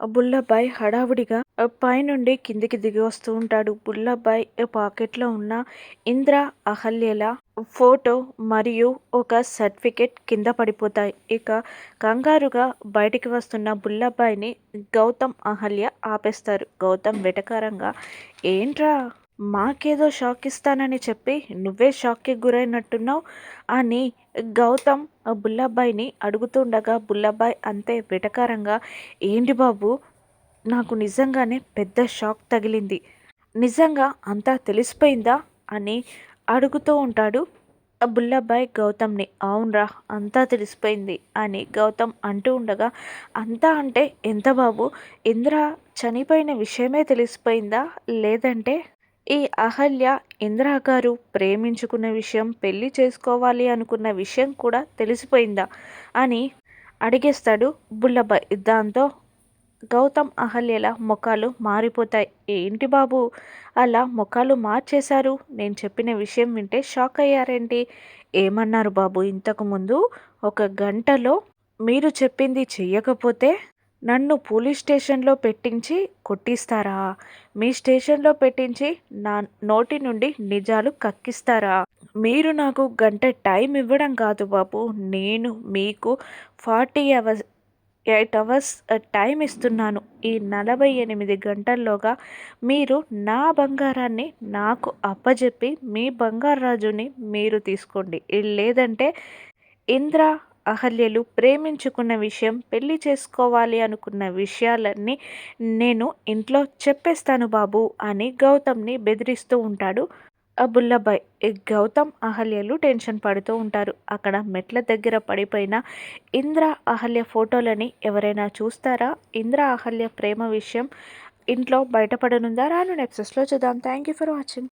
బుల్లబ్బాయి హడావుడిగా పైనుండి కిందికి దిగి వస్తూ ఉంటాడు. బుల్లబ్బాయ్ పాకెట్లో ఉన్న ఇంద్ర అహల్యల ఫోటో మరియు ఒక సర్టిఫికెట్ కింద పడిపోతాయి. ఇక కంగారుగా బయటికి వస్తున్న బుల్లబ్బాయిని గౌతమ్ అహల్య ఆపేస్తారు. గౌతమ్ వెటకారంగా ఏంట్రా? మాకేదో షాక్ ఇస్తానని చెప్పి నువ్వే షాక్కి గురైనట్టున్నావు అని గౌతమ్ బుల్లబ్బాయిని అడుగుతుండగా బుల్లబ్బాయ్ అంతే వెటకారంగా ఏంటి బాబు నాకు నిజంగానే పెద్ద షాక్ తగిలింది. నిజంగా అంతా తెలిసిపోయిందా? అని అడుగుతూ ఉంటాడు బుల్లబ్బాయ్ గౌతమ్ని. అవునరా అంతా తెలిసిపోయింది అని గౌతమ్ అంటూ ఉండగా అంతా అంటే ఎంత బాబు? ఇంద్ర చనిపోయిన విషయమే తెలిసిపోయిందా? లేదంటే ఈ అహల్య ఇందిరా గారు ప్రేమించుకున్న విషయం పెళ్ళి చేసుకోవాలి అనుకున్న విషయం కూడా తెలిసిపోయిందా? అని అడిగేస్తాడు బుల్లబ్బాయ్ దాంతో గౌతమ్ అహల్యల ముఖాలు మారిపోతాయి. ఏంటి బాబు? అలా ముఖాలు మార్చేశారు. నేను చెప్పిన విషయం వింటే షాక్ అయ్యారేంటి? ఏమన్నారు బాబు ఇంతకుముందు ఒక గంటలో మీరు చెప్పింది చెయ్యకపోతే నన్ను పోలీస్ స్టేషన్లో పెట్టించి కొట్టిస్తారా? మీ స్టేషన్లో పెట్టించి నా నోటి నుండి నిజాలు కక్కిస్తారా? మీరు నాకు గంట టైం ఇవ్వడం కాదు బాబు. నేను మీకు forty hours eight hours time ఇస్తున్నాను. ఈ నలభై ఎనిమిది గంటల్లోగా మీరు నా బంగారాన్ని నాకు అప్పజెప్పి మీ బంగారు రాజుని మీరు తీసుకోండి. లేదంటే ఇంద్ర అహల్యలు ప్రేమించుకున్న విషయం పెళ్ళి చేసుకోవాలి అనుకున్న విషయాలన్నీ నేను ఇంట్లో చెప్పేస్తాను బాబు అని గౌతమ్ని బెదిరిస్తూ ఉంటాడు. అబుల్లభాయ్ గౌతమ్ అహల్యలు టెన్షన్ పడుతూ ఉంటారు. అక్కడ మెట్ల దగ్గర పడిపోయిన ఇంద్ర అహల్య ఫోటోలని ఎవరైనా చూస్తారా? ఇంద్ర అహల్య ప్రేమ విషయం ఇంట్లో బయటపడనుందా? రాను నెప్సెస్లో చూద్దాం. Thank you for watching.